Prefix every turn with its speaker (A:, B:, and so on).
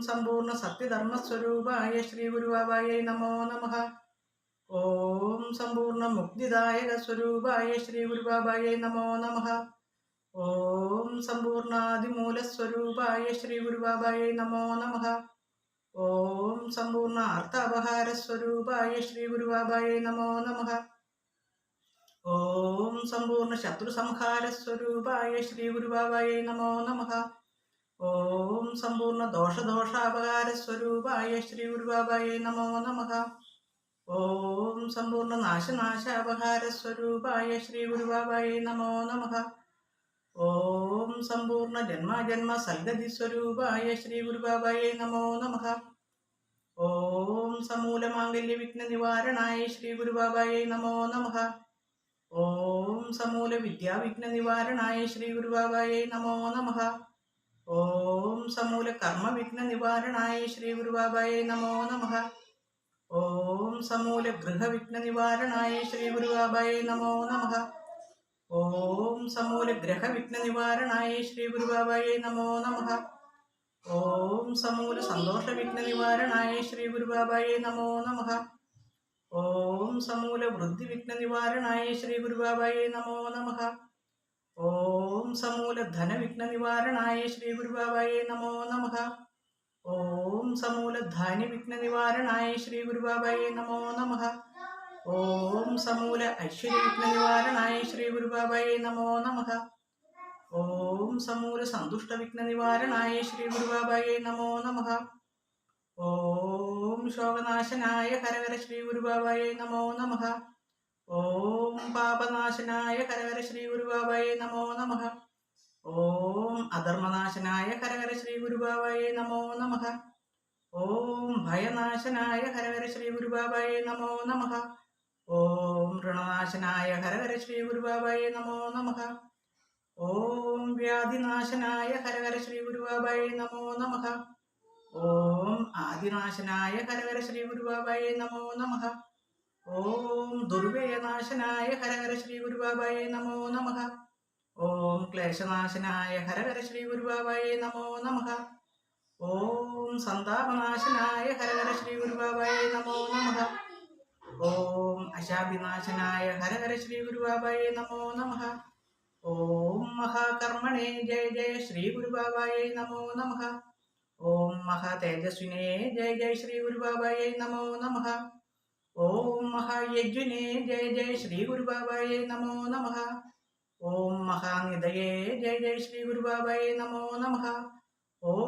A: സമ്പൂർണ സത്യധർമ്മസ്വരൂപായ ശ്രീ ഗുരുവായ നമോ നമ. ഓം സമ്പൂർണ മുക്തിദായക സ്വരൂപായ ശ്രീ ഗുരുവായ നമോ നമ. ഓം സമ്പൂർണാതിമൂലസ്വരൂപായ ശ്രീ ഗുരുവായ നമോ നമ. ഓം സമ്പൂർണ അർത്ഥാപഹാരസ്വരൂപായ ശ്രീ ഗുരുവായ നമോ നമ. ഓം സമ്പൂർണ ശത്രു സംഹാരസ്വരൂപായ ശ്രീ ഗുരുവായ നമോ നമ. ഓം സമ്പൂർണ ദോഷദോഷാപകാര സ്വരൂപായ ശ്രീ ഗുരുബാബായ നമോ നമ. ഓം സമ്പൂർണ നാശനാശാപകാര സ്വരൂപായ ശ്രീ ഗുരുബാബായ നമോ നമ. ഓം സമ്പൂർണ ജന്മജന്മ സൽഗതി സ്വരൂപായ ശ്രീ ഗുരുബാബായ നമോ നമ. ഓം സമൂല മാംഗല്യ വിഘ്ന നിവാരണായ ശ്രീ ഗുരുബാബായ നമോ നമ. ഓം സമൂല വിദ്യാവിഘ്ന നിവാരണായ ശ്രീ ഗുരുബാബായ നമോ നമ. ഓം സമൂല കർമ്മ വിഘ്ന നിവാരണായ ശ്രീ ഗുരുവായ നമോ നമ. ഓം സമൂല ഗൃഹവിഘ്ന നിവാരണായ ശ്രീ ഗുരുവായ നമോ നമ. ഓം സമൂല ഗ്രഹവിഘ്ന നിവാരണായ ശ്രീ ഗുരുവായ നമോ നമ. ഓം സമൂല സന്തോഷ വിഘ്ന നിവാരണായ ശ്രീ ഗുരുവായ നമോ നമ. ഓം സമൂല വൃദ്ധി വിഘ്ന നിവാരണായ ശ്രീ ഗുരുവായ നമോ നമ. ഓം സമൂല ധനവിഘ്ന നിവാരണായ ശ്രീ ഗുരുവായ നമോ നമ. ഓം സമൂല ധാന്യ വിഘ്ന നിവാരണായ ശ്രീ ഗുരുവായ നമോ നമ. ഓം സമൂല ഐശ്വര്യ വിഘ്ന നിവാരണായ ശ്രീ ഗുരുവായ നമോ നമ. ഓം സമൂല സന്തുഷ്ട വിഘ്ന നിവാരണായ ശ്രീ ഗുരുവായ നമോ നമ. ഓം ശോകനാശനായ ഹരഹര ശ്രീ ഗുരുവായ നമോ നമ. ഓം പാപനാശനായ ഹരഹര ശ്രീ ഗുരുവായ നമോ നമ. ഓം അധർമ്മനാശനായ ഹരഹര ശ്രീ ഗുരുവായ നമോ നമ. ഓം ഭയനാശനായ ഹരഹര ശ്രീ ഗുരുവായ നമോ നമ. ഓം ഋണനാശനായ ഹരഹര ശ്രീ ഗുരുവായ നമോ നമ. ഓം വ്യാധിനാശനായ ഹരഹര ശ്രീ ഗുരുവായ നമോ നമ. ഓം ആദിനാശനായ ഹരഹര ശ്രീ ഗുരുവായ നമോ നമ. ഓം ദുർവ്യയനാശനായ ഹരഹര ശ്രീ ഗുരുബാബായ നമോ നമ. ഓം ക്ലേശനാശനായ ഹരഹര ശ്രീ ഗുരുബാബായ നമോ നമ. ഓം സന്താപനാശനായ ഹരഹര ശ്രീ ഗുരുബാബായ നമോ നമ. ഓം അശാഭിനാശനായ ഹരഹര ശ്രീ ഗുരുബാബായ നമോ നമ. ഓം മഹാകർമ്മണേ ജയ ജയ ശ്രീ ഗുരുബാബായ നമോ നമ. ഓം മഹാതേജസ്വിനെ ജയ ജയ ശ്രീ ഗുരുബാബായ നമോ നമ. ഓം മഹായജ്ഞനെ ജയ ജയ ശ്രീ ഗുരുബാബായേ നമോ നമ. ഓം മഹാനിതയേ ജയ ജയ ശ്രീ ഗുരുബാബായേ നമോ നമ. ഓം